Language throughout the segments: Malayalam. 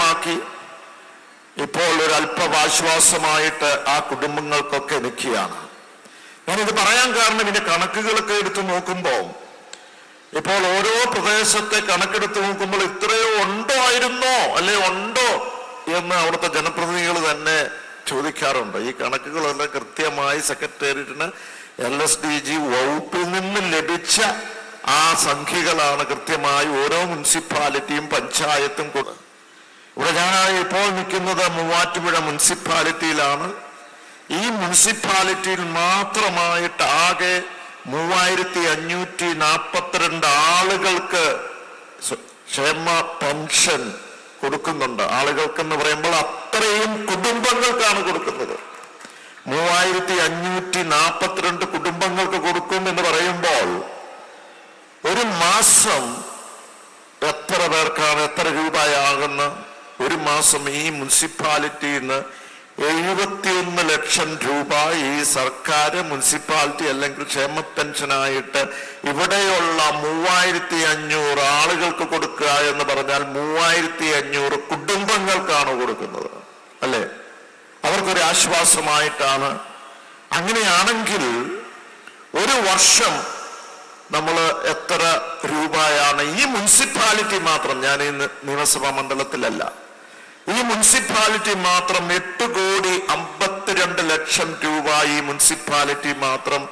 അയ്യായിരമാക്കി ഇപ്പോൾ ഒരു അല്പമാശ്വാസമായിട്ട് ആ കുടുംബങ്ങൾക്കൊക്കെ നിൽക്കുകയാണ്. ഞാനിത് പറയാൻ കാരണം ഇതിന്റെ കണക്കുകളൊക്കെ എടുത്തു നോക്കുമ്പോൾ ഇപ്പോൾ ഓരോ പ്രദേശത്തെ കണക്കെടുത്ത് നോക്കുമ്പോൾ ഇത്രയോ ഉണ്ടോ ആയിരുന്നോ? അല്ലെ ഉണ്ടോ? എന്ന് അവിടുത്തെ ജനപ്രതിനിധികൾ തന്നെ ചോദിക്കാറുണ്ട്. ഈ കണക്കുകളെല്ലാം കൃത്യമായി സെക്രട്ടേറിയറ്റിന് എൽ എസ് ഡി ജി വകുപ്പിൽ നിന്ന് ലഭിച്ച ആ സംഖ്യകളാണ് കൃത്യമായി ഓരോ മുനിസിപ്പാലിറ്റിയും പഞ്ചായത്തും കൊടു ഇവിടെ ഞാൻ ഇപ്പോൾ നിൽക്കുന്നത് മൂവാറ്റുപുഴ മുനിസിപ്പാലിറ്റിയിലാണ്. ഈ മുനിസിപ്പാലിറ്റിയിൽ മാത്രമായിട്ട് ആകെ മൂവായിരത്തി അഞ്ഞൂറ്റി നാൽപ്പത്തിരണ്ട് ആളുകൾക്ക് ക്ഷേമ പെൻഷൻ കൊടുക്കുന്നുണ്ട്. ആളുകൾക്ക് എന്ന് പറയുമ്പോൾ അത്രയും കുടുംബങ്ങൾക്കാണ് കൊടുക്കുന്നത്. മൂവായിരത്തി അഞ്ഞൂറ്റി നാൽപ്പത്തിരണ്ട് കുടുംബങ്ങൾക്ക് കൊടുക്കും എന്ന് പറയുമ്പോൾ ഒരു മാസം എത്ര പേർക്കാണ് എത്ര രൂപയാകുന്ന? ഒരു മാസം ഈ മുനിസിപ്പാലിറ്റിയിൽ നിന്ന് എഴുപത്തിയൊന്ന് ലക്ഷം രൂപ ഈ സർക്കാർ മുനിസിപ്പാലിറ്റി അല്ലെങ്കിൽ ക്ഷേമ പെൻഷനായിട്ട് ഇവിടെയുള്ള മൂവായിരത്തി അഞ്ഞൂറ് ആളുകൾക്ക് കൊടുക്കുക എന്ന് പറഞ്ഞാൽ മൂവായിരത്തി അഞ്ഞൂറ് കുടുംബങ്ങൾക്കാണ് കൊടുക്കുന്നത്. അല്ലേ? അവർക്കൊരു ആശ്വാസമായിട്ടാണ്. അങ്ങനെയാണെങ്കിൽ ഒരു വർഷം നമ്മൾ എത്ര രൂപയാണ് ഈ മുനിസിപ്പാലിറ്റി മാത്രം ഞാൻ ഈ നിയമസഭാ മണ്ഡലത്തിലല്ല. ഈ മുനിസിപ്പാലിറ്റി മാത്രം എട്ട് കോടി അമ്പത്തിരണ്ട് ലക്ഷം രൂപ ഈ മുനിസിപ്പാലിറ്റി മാത്രം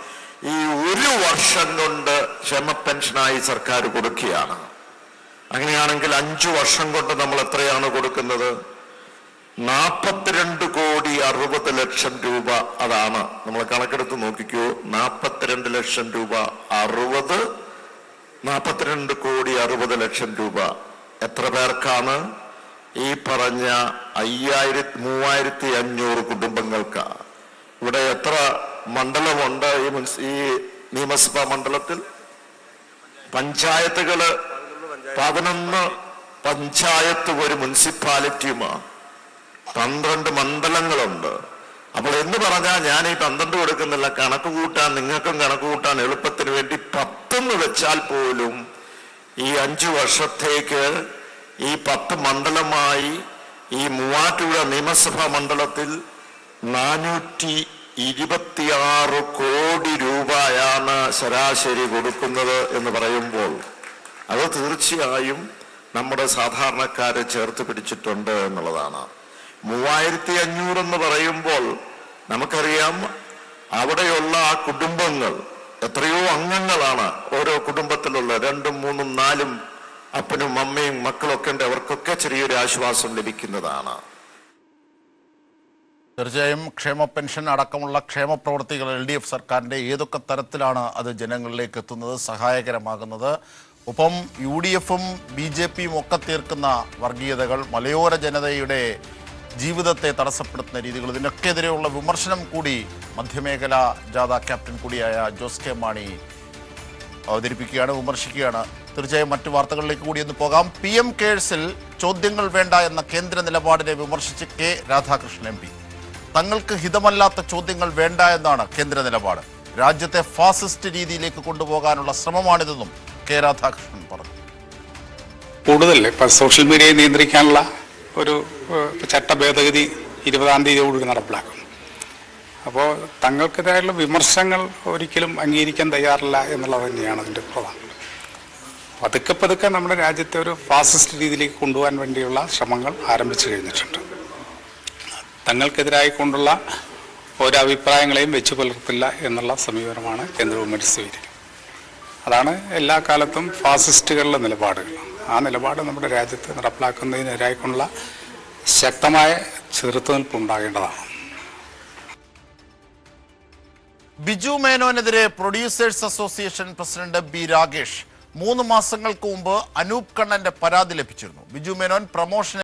ഈ ഒരു വർഷം കൊണ്ട് ക്ഷമ പെൻഷനായി സർക്കാർ കൊടുക്കുകയാണ്. അങ്ങനെയാണെങ്കിൽ അഞ്ചു വർഷം കൊണ്ട് നമ്മൾ എത്രയാണ് കൊടുക്കുന്നത്? നാൽപ്പത്തിരണ്ട് കോടി അറുപത് ലക്ഷം രൂപ അതാണ്. നമ്മൾ കണക്കെടുത്ത് നോക്കിക്കോ. നാൽപ്പത്തിരണ്ട് ലക്ഷം രൂപ അറുപത് നാൽപ്പത്തിരണ്ട് കോടി അറുപത് ലക്ഷം രൂപ. എത്ര പേർക്കാണ്? ഈ പറഞ്ഞ അയ്യായിരത്തി മൂവായിരത്തി അഞ്ഞൂറ് കുടുംബങ്ങൾക്ക്. ഇവിടെ എത്ര മണ്ഡലമുണ്ട് ഈ മുൻസ് ഈ നിയമസഭാ മണ്ഡലത്തിൽ? പഞ്ചായത്തുകൾ പതിനൊന്ന് പഞ്ചായത്ത് ഒരു മുനിസിപ്പാലിറ്റിയുമാണ് പന്ത്രണ്ട് മണ്ഡലങ്ങളുണ്ട്. അപ്പോൾ എന്ന് പറഞ്ഞാൽ ഞാൻ ഈ പന്ത്രണ്ട് കൊടുക്കുന്നില്ല. കണക്ക് കൂട്ടാൻ നിങ്ങൾക്കും കണക്ക് കൂട്ടാൻ എളുപ്പത്തിന് വേണ്ടി പത്തെന്ന് വെച്ചാൽ പോലും ഈ അഞ്ചു വർഷത്തേക്ക് ഈ പത്ത് മണ്ഡലമായി ഈ മൂവാറ്റുപുഴ നിയമസഭാ മണ്ഡലത്തിൽ നാനൂറ്റി ഇരുപത്തിയാറ് കോടി രൂപയാണ് ശരാശരി കൊടുക്കുന്നത് എന്ന് പറയുമ്പോൾ അത് തീർച്ചയായും നമ്മുടെ സാധാരണക്കാരെ ചേർത്ത് പിടിച്ചിട്ടുണ്ട് എന്നുള്ളതാണ്. മൂവായിരത്തി അഞ്ഞൂറ് എന്ന് പറയുമ്പോൾ നമുക്കറിയാം അവിടെയുള്ള ആ കുടുംബങ്ങൾ എത്രയോ അംഗങ്ങളാണ് ഓരോ കുടുംബത്തിലുള്ള രണ്ടും മൂന്നും നാലും അപ്പനും അമ്മയും മക്കളൊക്കെ ഉണ്ട്. അവർക്കൊക്കെ ചെറിയൊരു ആശ്വാസം ലഭിക്കുന്നതാണ്. തീർച്ചയായും ക്ഷേമ പെൻഷൻ അടക്കമുള്ള ക്ഷേമ പ്രവർത്തികൾ എൽ ഡി എഫ് സർക്കാരിന്റെ ഏതൊക്കെ തരത്തിലാണ് അത് ജനങ്ങളിലേക്ക് എത്തുന്നത് സഹായകരമാകുന്നത്? ഒപ്പം യു ഡി എഫും ബി ജെ പിയും ഒക്കെ തീർക്കുന്ന വർഗീയതകൾ മലയോര ജനതയുടെ ജീവിതത്തെ തടസ്സപ്പെടുത്തുന്ന രീതികൾ ഇതിനൊക്കെതിരെയുള്ള വിമർശനം കൂടി മധ്യമേഖല ജാഥ ക്യാപ്റ്റൻ കൂടിയായ ജോസ് കെ മാണി അവതരിപ്പിക്കുകയാണ് വിമർശിക്കുകയാണ്. തീർച്ചയായും മറ്റു വാർത്തകളിലേക്ക് കൂടി ഒന്ന് പോകാം. പി എം കേഴ്സിൽ ചോദ്യങ്ങൾ വേണ്ട എന്ന കേന്ദ്ര നിലപാടിനെ വിമർശിച്ച് കെ രാധാകൃഷ്ണൻ എം പി. തങ്ങൾക്ക് ഹിതമല്ലാത്ത ചോദ്യങ്ങൾ വേണ്ട എന്നാണ് കേന്ദ്ര നിലപാട്. രാജ്യത്തെ ഫാസിസ്റ്റ് രീതിയിലേക്ക് കൊണ്ടുപോകാനുള്ള ശ്രമമാണിതെന്നും കെ രാധാകൃഷ്ണൻ പറഞ്ഞു. കൂടുതൽ ഇപ്പം സോഷ്യൽ മീഡിയയെ നിയന്ത്രിക്കാനുള്ള ഒരു ചട്ട ഭേദഗതി ഇരുപതാം തീയതിയോടുകൂടി നടപ്പിലാക്കും. അപ്പോൾ തങ്ങൾക്കെതിരായുള്ള വിമർശങ്ങൾ ഒരിക്കലും അംഗീകരിക്കാൻ തയ്യാറില്ല എന്നുള്ളത് തന്നെയാണ് അതിന്റെ പ്രധാനം. പതുക്കെ പതുക്കെ നമ്മുടെ രാജ്യത്തെ ഒരു ഫാസിസ്റ്റ് രീതിയിലേക്ക് കൊണ്ടുപോകാൻ വേണ്ടിയുള്ള ശ്രമങ്ങൾ ആരംഭിച്ചു കഴിഞ്ഞിട്ടുണ്ട്. തങ്ങൾക്കെതിരായി കൊണ്ടുള്ള ഓരോ അഭിപ്രായങ്ങളെയും വെച്ചു പുലർത്തില്ല എന്നുള്ള സമീപനമാണ് കേന്ദ്ര ഗവൺമെന്റ് സ്വീകരിക്കുന്നത്. അതാണ് എല്ലാ കാലത്തും ഫാസിസ്റ്റുകളുടെ നിലപാടുകൾ. ആ നിലപാട് നമ്മുടെ രാജ്യത്ത് നടപ്പിലാക്കുന്നതിനെതിരായിക്കൊണ്ടുള്ള ശക്തമായ ചെറുത്തുനിൽപ്പ് ഉണ്ടാകേണ്ടതാണ്. Biju മേനോനെതിരെ producers association president B Ragesh മൂന്ന് മാസങ്ങൾക്ക് മുമ്പ് അനൂപ് കണ്ണന്റെ പരാതി ലഭിച്ചിരുന്നു. ബിജു മേനോൻ പ്രമോഷൻ